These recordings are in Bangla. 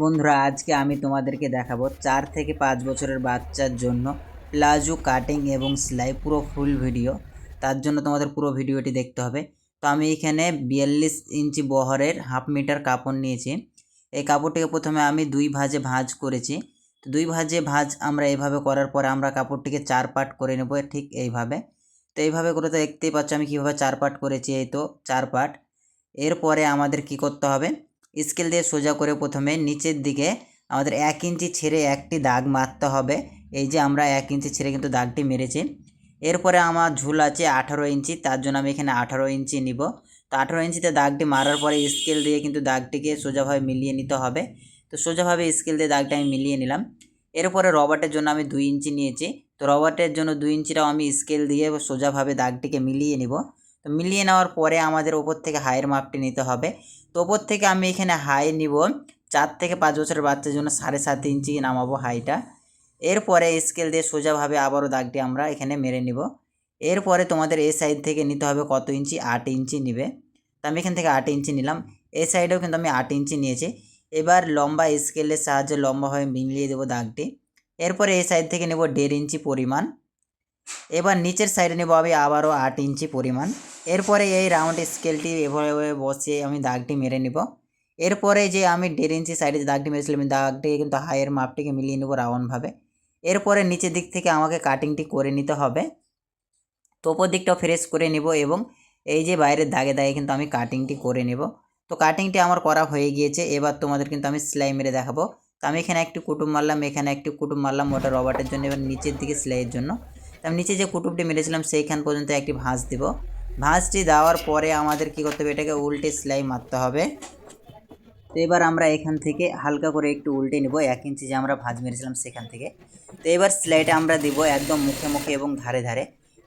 বন্ধুরা, আজকে আমি তোমাদেরকে দেখাবো চার থেকে পাঁচ বছরের বাচ্চার জন্য প্লাজো কাটিং এবং সেলাই পুরো ফুল ভিডিও। তার জন্য তোমাদের পুরো ভিডিওটি দেখতে হবে। তো আমি এখানে বিয়াল্লিশ ইঞ্চি বহরের হাফ মিটার কাপড় নিয়েছি। এই কাপড়টিকে প্রথমে আমি দুই ভাঁজে ভাঁজ করেছি। তো দুই ভাঁজে ভাঁজ আমরা এইভাবে করার পরে আমরা কাপড়টিকে চার পাট করে নেব ঠিক এইভাবে। তো এইভাবে করে তো দেখতেই পাচ্ছ আমি কীভাবে চার পাট করেছি, এই তো চার পাট। এরপরে আমাদের কি করতে হবে? স্কেল দিয়ে সোজা করে প্রথমে নিচের দিকে আমাদের এক ইঞ্চি ছেড়ে একটি দাগ মারতে হবে। এই যে আমরা এক ইঞ্চি ছেড়ে কিন্তু দাগটি মেরেছি। এরপরে আমার ঝুল আছে আঠারো ইঞ্চি, তার জন্য আমি এখানে আঠারো ইঞ্চি নিব। তো আঠারো ইঞ্চিতে দাগটি মারার পরে স্কেল দিয়ে কিন্তু দাগটিকে সোজাভাবে মিলিয়ে নিতে হবে। তো সোজাভাবে স্কেল দিয়ে দাগটা আমি মিলিয়ে নিলাম। এরপরে রবার্টের জন্য আমি দুই ইঞ্চি নিয়েছি। তো রবার্টের জন্য দুই ইঞ্চিটাও আমি স্কেল দিয়ে সোজাভাবে দাগটিকে মিলিয়ে নিব। তো মিলিয়ে নেওয়ার পরে আমাদের ওপর থেকে হাইয়ের মাপটি নিতে হবে। তো ওপর থেকে আমি এখানে হাই নিব। চার থেকে পাঁচ বছরের বাচ্চার জন্য সাড়ে সাত ইঞ্চি নামাবো হাইটা এরপরে স্কেল দিয়ে সোজাভাবে আবারও দাগটি আমরা এখানে মেরে নিব। এরপরে তোমাদের এই সাইড থেকে নিতে হবে কত ইঞ্চি? আট ইঞ্চি নিবে। তো আমি এখান থেকে আট ইঞ্চি নিলাম। এই সাইডেও কিন্তু আমি আট ইঞ্চি নিয়েছি। এবার লম্বা স্কেলের সাহায্যে লম্বাভাবে মিলিয়ে দেবো দাগটি। এরপরে এই সাইড থেকে নেব দেড় ইঞ্চি পরিমাণ। এবার নিচের সাইডে নেব আমি আবারও আট ইঞ্চি পরিমাণ। এরপরে এই রাউন্ড স্কেলটি এভাবে বসিয়ে আমি দাগটি মেরে নিব। এরপরে যে আমি দেড় ইঞ্চি সাইডে যে দাগটি মেরেছিলাম দাগটি কিন্তু হাইয়ের মাপটিকে মিলিয়ে নেব রাউন্ডভাবে এরপরে নিচের দিক থেকে আমাকে কাটিংটি করে নিতে হবে। তো ওপর দিকটাও ফ্রেশ করে নেব এবং এই যে বাইরের দাগে দাগে কিন্তু আমি কাটিংটি করে নেব। তো কাটিংটি আমার করা হয়ে গিয়েছে। এবার তোমাদের কিন্তু আমি সেলাই মেরে দেখাবো। তো আমি এখানে একটি কুটুম মারলাম, এখানে একটি কুটুম মারলাম, ওটা রবার্টের জন্য, এবার নিচের দিকে সেলাইয়ের জন্য। তো আমি নিচে যে কুটুমটি মেরেছিলাম, সেইখান পর্যন্ত একটি ভাঁজ দেব। ভাঁজটি দেওয়ার পরে আমাদের কী করতে হবে? এটাকে উল্টে সেলাই মারতে হবে। তো এবার আমরা এখান থেকে হালকা করে একটু উল্টে নেব, এক ইঞ্চি যে আমরা ভাঁজ মেরেছিলাম সেখান থেকে। তো এবার সেলাইটা আমরা দিব একদম মুখে মুখে এবং ধারে ধারে।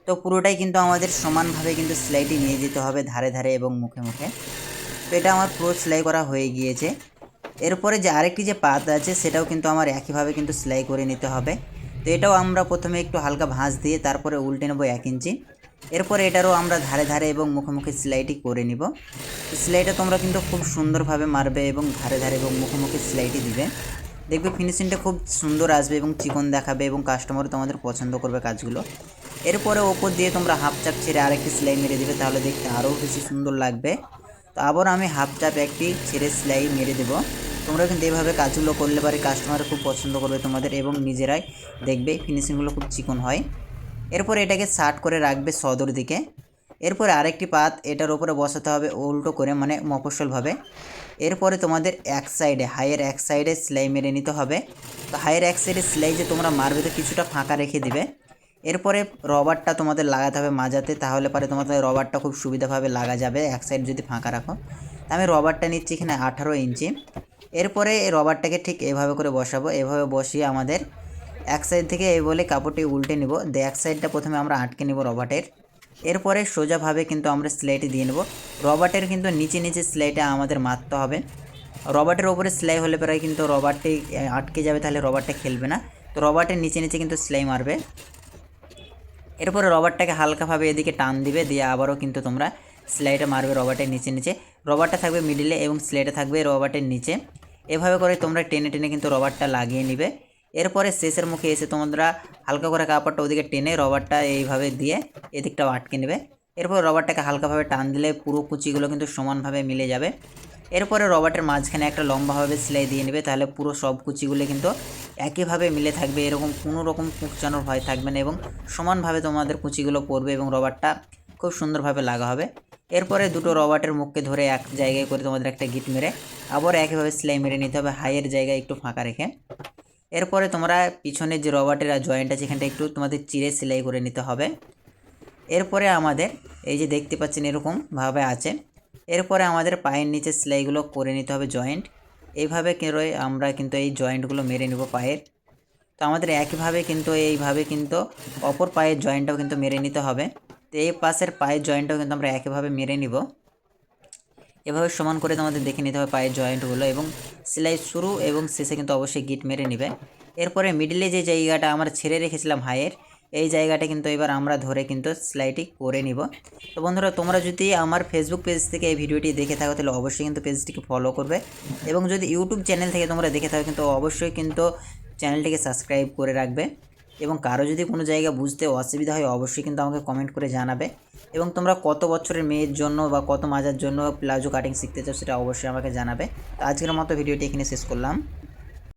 তো পুরোটাই কিন্তু আমাদের সমানভাবে কিন্তু সেলাইটি নিয়ে যেতে হবে ধারে ধারে এবং মুখে মুখে। তো এটা আমার পুরো সেলাই করা হয়ে গিয়েছে। এরপরে যে আরেকটি যে পাত আছে, সেটাও কিন্তু আমার একইভাবে কিন্তু সেলাই করে নিতে হবে। তো এটাও আমরা প্রথমে একটু হালকা ভাঁজ দিয়ে তারপরে উল্টে নেব এক ইঞ্চি। এরপরে এটারও আমরা ধারে ধারে এবং মুখে মুখে সেলাইটি করে নিব। সেলাইটা তোমরা কিন্তু খুব সুন্দরভাবে মারবে এবং ধারে ধারে এবং মুখে মুখে সেলাইটি দিবে। দেখবে ফিনিশিংটা খুব সুন্দর আসবে এবং চিকন দেখাবে এবং কাস্টমার তোমাদের পছন্দ করবে কাজগুলো। এরপরে ওপর দিয়ে তোমরা হাফ চাপ ছেড়ে আরেকটি সেলাই মেরে দেবে, তাহলে দেখতে আরও বেশি সুন্দর লাগবে। তো আবার আমি হাফ চাপ একটি ছেড়ে সেলাই মেরে দেবো। তোমরা কিন্তু এইভাবে কাজগুলো করলে পারে কাস্টমার খুব পছন্দ করবে তোমাদের এবং নিজেরাই দেখবে ফিনিশিংগুলো খুব চিকন হয়। এরপর এটাকে শার্ট করে রাখবে সদর দিকে। এরপরে আরেকটি পাত, এটার উপরে বসাতে হবে উল্টো করে মানে মফস্বলভাবে এরপরে তোমাদের এক সাইডে হাইয়ের এক সাইডে সেলাই মেরে নিতে হবে। তো হাইয়ের এক সাইডে সেলাই যে তোমরা মারবে তো কিছুটা ফাঁকা রেখে দিবে। এরপরে রবারটা তোমাদের লাগাতে হবে মাজাতে, তাহলে পরে তোমাদের রবারটা খুব সুবিধাভাবে লাগা যাবে। এক সাইড যদি ফাঁকা রাখো। আমি রবারটা নিচ্ছি এখানে আঠারো ইঞ্চি। এরপরে এই রবারটাকে ঠিক এভাবে করে বসাবো। এভাবে বসিয়ে আমাদের এক সাইড থেকে এই বলে কাপড়টি উল্টে নিব। দিয়ে এক সাইডটা প্রথমে আমরা আটকে নেব রবার্টের। এরপরে সোজাভাবে কিন্তু আমরা সেলাইটি দিয়ে নেব। রবার্টের কিন্তু নিচে নিচে সেলাইটা আমাদের মারতে হবে। রবার্টের ওপরে সেলাই হলে পরে কিন্তু রবারটি আটকে যাবে তাহলে রবারটা খেলবে না। তো রবার্টের নিচে নিচে কিন্তু সেলাই মারবে। এরপরে রবারটাকে হালকাভাবে এদিকে টান দিবে, দিয়ে আবারও কিন্তু তোমরা সেলাইটা মারবে রবার্টের নিচে নিচে। রবারটা থাকবে মিডিলে এবং সেলাইটা থাকবে রবার্টের নিচে। এভাবে করে তোমরা টেনে টেনে কিন্তু রবারটা লাগিয়ে নিবে। এরপরে শেষের মুখে এসে তোমরা হালকা করে কাপড়টা ওদিকে টেনে রবারটা এইভাবে দিয়ে এদিকটাও আটকে নেবে। এরপর রবারটাকে হালকাভাবে টান দিলে পুরো কুচিগুলো কিন্তু সমানভাবে মিলে যাবে। এরপরে রবার্টের মাঝখানে একটা লম্বাভাবে সেলাই দিয়ে নেবে, তাহলে পুরো সব কুচিগুলো কিন্তু একইভাবে মিলে থাকবে। এরকম কোনো রকম কুচানোর ভয় থাকবে না এবং সমানভাবে তোমাদের কুচিগুলো পড়বে এবং রবারটা খুব সুন্দরভাবে লাগা হবে। এরপরে দুটো রবার্টের মুখকে ধরে এক জায়গায় করে তোমাদের একটা গিট মেরে আবার একইভাবে সেলাই মেরে নিতে হবে, হাইয়ের জায়গায় একটু ফাঁকা রেখে। এরপরে তোমরা পিছনের যে রবার্টের জয়েন্ট আছে এখানটা একটু তোমাদের চিরে সেলাই করে নিতে হবে। এরপরে আমাদের, এই যে দেখতে পাচ্ছেন এরকমভাবে আছে, এরপরে আমাদের পায়ের নিচে সেলাইগুলো করে নিতে হবে জয়েন্ট। এইভাবে করে আমরা কিন্তু এই জয়েন্টগুলো মেরে নেব পায়ের। তো আমাদের একইভাবে কিন্তু, এইভাবে কিন্তু অপর পায়ের জয়েন্টটাও কিন্তু মেরে নিতে হবে। তো এই পাশের পায়ের জয়েন্টটাও কিন্তু আমরা একইভাবে মেরে নিব। এভাবে সমান করে তোমাদের দেখে নিতে হবে পায়ের জয়েন্টগুলো এবং সেলাই শুরু এবং শেষে কিন্তু অবশ্যই গিট মেরে নেবে। এরপরে মিডিলে যে জায়গাটা আমরা ছেড়ে রেখেছিলাম হাইয়ের এই জায়গাটা কিন্তু এবার আমরা ধরে কিন্তু সেলাইটি করে নিব। তো বন্ধুরা, তোমরা যদি আমার ফেসবুক পেজ থেকে এই ভিডিওটি দেখে থাকো, তাহলে অবশ্যই কিন্তু পেজটিকে ফলো করবে। এবং যদি ইউটিউব চ্যানেল থেকে তোমরা দেখে থাকো, কিন্তু অবশ্যই কিন্তু চ্যানেলটিকে সাবস্ক্রাইব করে রাখবে। এবং কারও যদি কোনো জায়গা বুঝতে অসুবিধা হয়, অবশ্যই কিন্তু আমাকে কমেন্ট করে জানাবে। এবং তোমরা কত বছরের মেয়ের জন্য বা কত মাজার জন্য প্লাজো কাটিং শিখতে চাও, সেটা অবশ্যই আমাকে জানাবে। তো আজকের মতো ভিডিওটি এখানে শেষ করলাম।